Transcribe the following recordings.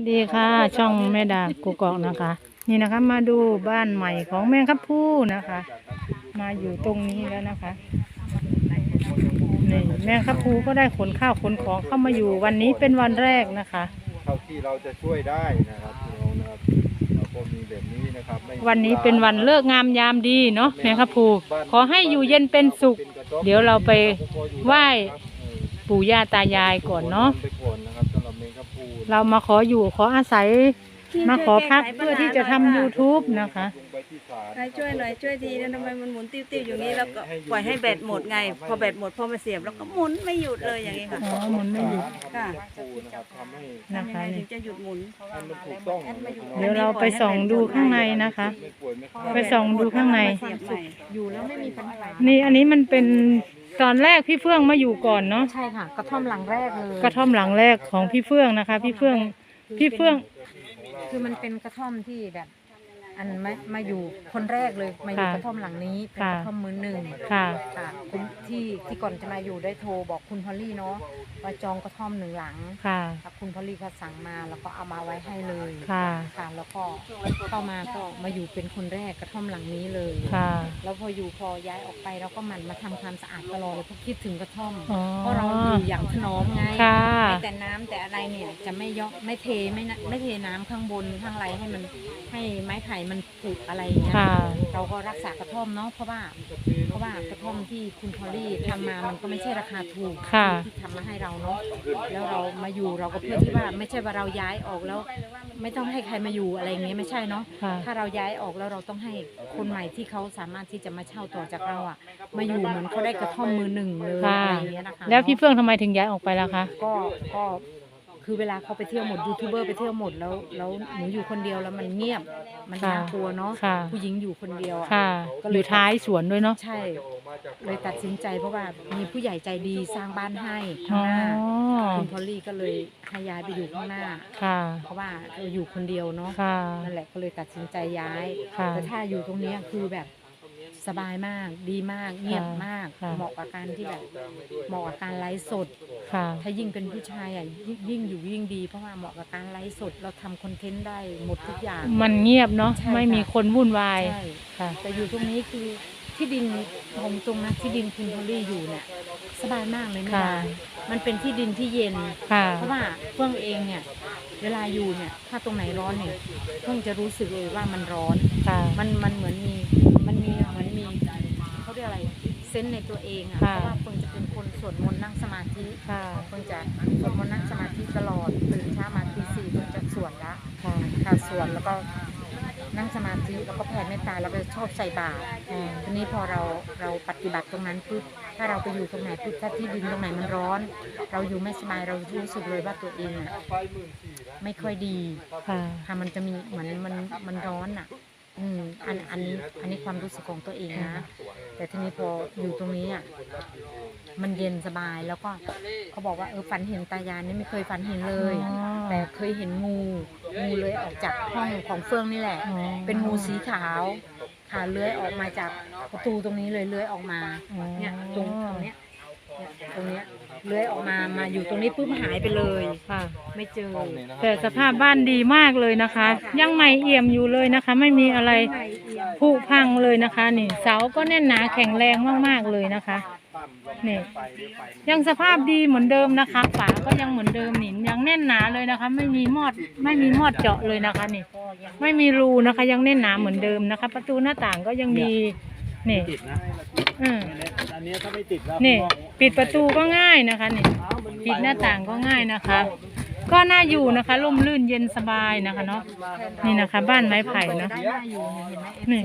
วัสดีค่ะ ช่องแม่ดากุกอกนะคะ นี่นะคะมาดูบ้านใหม่ของแมงคับพูนะคะ มาอยู่ตรงนี้แล้วนะคะนี่แมงคับพูก็ได้ขนข้าวขนของเข้ามาอยู่วันนี้เป็นวันแรกนะคะเท่าที่เราจะช่วยได้นะครับพี่น้องนะครับเราก็มีแบบนี้นะครับไม่วันนี้เป็นวันเลิกงามยามดีเนาะแมงคับพูขอให้อยู่เย็นเป็นสุข เดี๋ยวเราไปไหว้ปู่ย่าตายายก่อนเนาะ ไป เรามาขออยู่ขออาศัย มาขอพักเพื่อที่จะทำ YouTube นะคะ ลงไปที่ศาลใครช่วยหน่อยช่วยทีนะทำไมมันหมุนติ้วๆอย่างนี้แล้วก็ปล่อยให้แบตหมดไง พอแบตหมดพอมาเสียบแล้วก็หมุนไม่หยุดเลยอย่างนี้ค่ะ อ๋อหมุนไม่หยุด ค่ะพูนะครับทำให้นะทำยังคะไงถึนี่งจะหยุดหมุน ให้มันถูกต้องนะครับพี่น้องเดี๋ยวเราไปส่องดูข้างในนะคะ ไม่ป่วยไม่ไข้ไปส่องดูข้างใน เสียบใหม่ อยู่แล้วไม่มีปัญหา นี่อันนี้มันเป็น ตอนแรกพี่เฟื่องมาอยู่ก่อนเนาะใช่ค่ะ กระท่อมหลังแรกเลยกระท่อมหลังแรกของพี่เฟื่องนะคะ พี่เฟื่องพี่เฟื่อง คือมันเป็นกระท่อมที่แบบ อันมามาอยู่คนแรกเลยมาอยู่ค่ะกระท่อมหลังนี้เป็นค่ะกระท่อมมือหนึ่งค่ะ ค่ะคุณที่ที่ก่อนจะมาอยู่ได้โทรบอกคุณพอลลี่เนาะว่าจองกระท่อมหนึ่งหลังค่ะ ค่ะคุณพอลลี่ก็สั่งมาแล้วก็เอามาไว้ให้เลยค่ะ ค่ะแล้วก็เข้ามาก็มาอยู่เป็นคนแรกกระท่อมหลังนี้เลย ค่ะ แล้วพออยู่พอย้ายออกไปเราก็หมั่นมาทำความสะอาดตลอดเลยเพราะคิดถึงกระท่อมอ๋อ เพราะเราอยู่อย่างถนอมไงค่ะ แต่น้ำแต่อะไรเนี่ยจะไม่ยกไม่เทไม่นะไม่เทน้ำข้างบนข้างไรให้มันให้ไม้ไผ่มันผุอะไรอย่างเงี้ยค่ะ เราก็รักษากระท่อมเนาะเพราะว่า เพราะว่ากระท่อมที่คุณพอลลี่ทำมามันก็ไม่ใช่ราคาถูกค่ะ ที่ทำมาให้เราเนาะแล้วเรามาอยู่เราก็เพื่อที่ว่าไม่ใช่ว่าเราย้ายออกแล้ว ไม่ต้องให้ใครมาอยู่อะไรอย่างเงี้ยไม่ใช่เนาะ ค่ะ ถ้าเราย้ายออกแล้วเราต้องให้คนใหม่ที่เขาสามารถที่จะมาเช่าต่อจากเราอะมาอยู่เหมือนเขาได้กระท่อมมือหนึ่งเลยค่ะ อะไรอย่างเงี้ยนะคะแล้วพี่เฟื่องทำไมถึงย้ายออกไปล่ะคะ ก็ก็ คือเวลาเขาไปเที่ยวหมดยูทูบเบอร์ไปเที่ยวหมดแล้วแล้วหนูอยู่คนเดียวแล้วมันเงียบมันค่ะน่ากลัวเนาะค่ะ ผู้หญิงอยู่คนเดียวอะค่ะอยู่ท้ายสวนด้วยเนาะใช่ เลยตัดสินใจเพราะว่ามีผู้ใหญ่ใจดีสร้างบ้านให้อ๋ข้างอหน้าคุณพอลลี่ก็เลยให้ย้ายไปอยู่ข้างหน้า ค่ะเพราะว่าเราอยู่คนเดียวเนาะค่ะ นั่นแหละก็เลยตัดสินใจย้าย ค่ะ แต่ถ้าอยู่ตรงเนี้ยคือแบบ สบายมาก ดีมาก เงียบมาก ค่ะ เหมาะกับการที่แบบเหมาะกับการไลฟ์สด ค่ะ ถ้ายิ่งเป็นผู้ชายอะยิ่งยิ่งอยู่ยิ่งดี เพราะว่าเหมาะกับการไลฟ์สด เราทำคอนเทนต์ได้หมดทุกอย่าง มันเงียบเนาะใช่ค่ะ ไม่มีคนวุ่นวายใช่ค่ะแต่อยู่ตรงนี้คือที่ดินผมตรงนะที่ดินคุณพอลลี่อยู่เนี่ยสบายมากเลยไม่ค่ะได้มันเป็นที่ดินที่เย็น ค่ะ เพราะว่าเฟื่องเองเนี่ย เวลาอยู่เนี่ย ถ้าตรงไหนร้อนเนี่ยเฟื่องจะรู้สึกเลยว่ามันร้อน ค่ะ มันมันเหมือนมีมันมีเหมือนมี เขาเรียกอะไรเซนส์ในตัวเองอะค่ะเพราะว่าเฟื่องจะเป็นคนสวดมนต์นั่งสมาธิค่ะ เฟื่องจะสวดมนต์นั่งสมาธิตลอดตื่นเช้ามาตีสี่เฟื่องจะสวดละค่ะค่ะสวดแล้วก็นั่งสมาธิแล้วก็แผ่เมตตาแล้วก็ชอบใส่บาตรค่ะทีนี้พอเราเราปฏิบัติตรงนั้นปุ๊บถ้าเราไปอยู่ตรงไหนปุ๊บถ้าที่ดินตรงไหนมันร้อน เราอยู่ไม่สบายเรารู้สึกเลยว่าตัวเองอะไม่ค่อยดีค่ะค่ะมันจะมีเหมือนมันมันร้อนอะ อืมอันอันนี้อันนี้ความรู้สึกของตัวเองนะ แต่ทีนี้พออยู่ตรงนี้อะมันเย็นสบายแล้วก็เขาบอกว่าเออฝันเห็นตายายนี่ไม่เคยฝันเห็นเลย อ๋อ แต่เคยเห็นงูงูเลยออกจากห้องของเฟื่องนี่แหละ อ๋อเป็นงูสีขาวค่ะเลื้อยออกมาจากประตูตรงนี้เลยเลื้อยออกมาอ๋อเนี่ยตรงตรงเนี้ยเนี่ย ตรงเนี้ยเลื้อยออกมามาอยู่ตรงนี้ปุ๊บหายไปเลย ค่ะ ไม่เจอแต่สภาพบ้านดีมากเลยนะคะ ยังใหม่เอี่ยมอยู่เลยนะคะ ไม่มีอะไรผุพังเลยนะคะ นี่เสาก็แน่นหนาแข็งแรงมากๆเลยนะคะนี่ยังสภาพดีเหมือนเดิมนะคะฝาก็ยังเหมือนเดิมนี่ยังแน่นหนาเลยนะคะ ไม่มีมอดไม่มีมอดเจาะเลยนะคะนี่ไม่มีรูนะคะ ยังแน่นหนาเหมือนเดิมนะคะ ประตูหน้าต่างก็ยังมี นี่ติดนะอืมอันนี้ถ้าไม่ติดแล้วนี่ ปิดประตูก็ง่ายนะคะนี่ปิดหน้าต่างก็ง่ายนะคะ ก็น่าอยู่นะคะร่มรื่นเย็นสบายนะคะเนาะนี่นะคะ บ้านไม้ไผ่นะได้น่าอยู่เนี่ยเห็นไหมนี่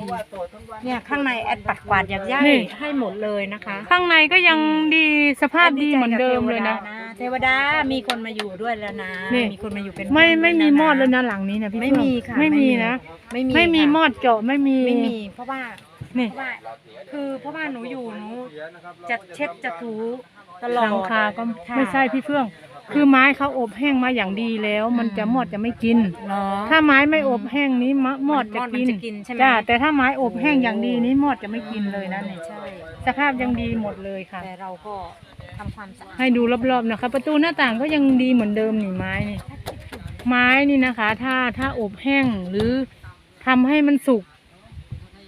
เนี่ยข้างในแอดปัดกวาดอยากย่านี่ให้หมดเลยนะคะ ข้างในก็ยังดีสภาพดีเหมือนเดิมเลยนะเทวดา มีคนมาอยู่ด้วยแล้วนะนี่มีคนมาอยู่เป็นไม่เพื่อนไม่มีด้วมอดเลยนะนะหลังนี้นะพี่ไม่เฟื่องมีค่ะ ไม่มีนะ ไม่มีไม่มีค่ะมอดเจาะไม่มี ไม่มี เพราะว่า นี่ เพราะว่าคือเพราะว่าหนูอยู่หนูจะเช็ดจะถูตลหอลัดงคาก็ค่ะไม่ใช่พี่เฟื่อง คือไม้เขาอบแห้งมาอย่างดีแล้ว มันจะมอดจะไม่กิน เนาะ ถ้าไม้ไม่อบแห้งนี้มะมอดจะมอดมันกินจะกินใช่ไหม จ้าแต่ถ้าไม้อบแห้งอย่างดีนี้มอดจะไม่กินเลยนะนี่ใช่ สภาพยังดีหมดเลยค่ะ แต่เราก็ทำความสะอาดให้ดูรอบๆนะคะ ประตูหน้าต่างก็ยังดีเหมือนเดิมนี่ไม้นี่ไม้นี่นะคะ ถ้าถ้าอบแห้งหรือทำให้มันสุก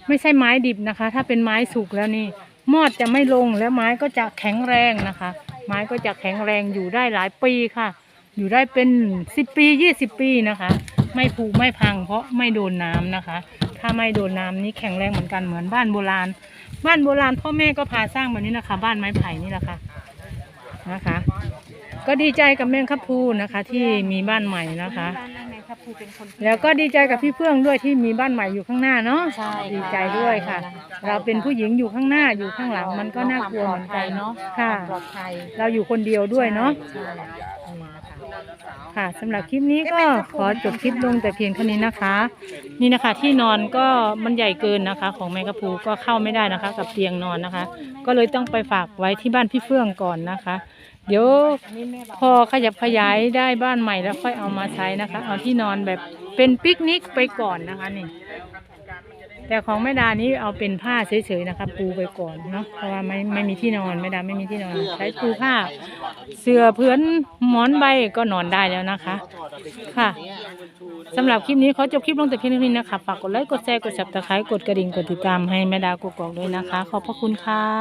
ไม่ใช่ไม้ดิบนะคะ ถ้าเป็นไม้สุกแล้วนี่มอดจะไม่ลงแล้วไม้ก็จะแข็งแรงนะคะ ไม้ก็จะแข็งแรงอยู่ได้หลายปีค่ะ อยู่ได้เป็นสิบปียี่สิบปีนะคะ ไม่ผุไม่พังเพราะไม่โดนน้ำนะคะ ถ้าไม่โดนน้ำนี่แข็งแรงเหมือนกันเหมือนบ้านโบราณ บ้านโบราณพ่อแม่ก็พาสร้างแบบนี้นะคะ บ้านไม้ไผ่นี่แหละค่ะนะคะ ก็ดีใจกับแม่คับพูนะคะ ที่มีบ้านใหม่นะคะ บ้านนั่นไงครับครูเป็นคนแล้วก็ดีใจกับพี่เฟื่องด้วยที่มีบ้านใหม่อยู่ข้างหน้าเนาะใช่ค่ะดีใจด้วยค่ะ เราเป็นผู้หญิงอยู่ข้างหน้าอยู่ข้างหลังมันก็น่ากลัวเหมือนกันเนาะค่ะ ปลอดภัยเราอยู่คนเดียวด้วยเนาะใช่นี่นะคะค่ะสำหรับคลิปนี้ก็ขอจบคลิปลงแต่เพียงเท่านี้นะคะ นี่นะคะที่นอนก็มันใหญ่เกินนะคะ ของแมงกะพรูก็เข้าไม่ได้นะคะ กับเตียงนอนนะคะ ก็เลยต้องไปฝากไว้ที่บ้านพี่เฟื่องก่อนนะคะ เดี๋ยวพอขยับขยายได้บ้านใหม่แล้วค่อยเอามาใช้นะคะ เอาที่นอนแบบเป็นปิกนิกไปก่อนนะคะนี่ แต่ของแม่ดานี้เอาเป็นผ้าเฉยๆนะคะปูไปก่อนเนาะเพราะว่าไม่ไม่มีที่นอนแม่ดาไม่มีที่นอนใช้ปูผ้า เสื่อเพื่อนหมอนใบก็นอนได้แล้วนะคะ ค่ะสำหรับคลิปนี้ขอจบคลิปลงแต่เพียงเท่านี้นะคะฝากกดไลค์กดแชร์กด subscribe กดกระดิ่งกดติดตามให้แม่ดากกอกด้วยนะคะ ขอบพระคุณค่ะ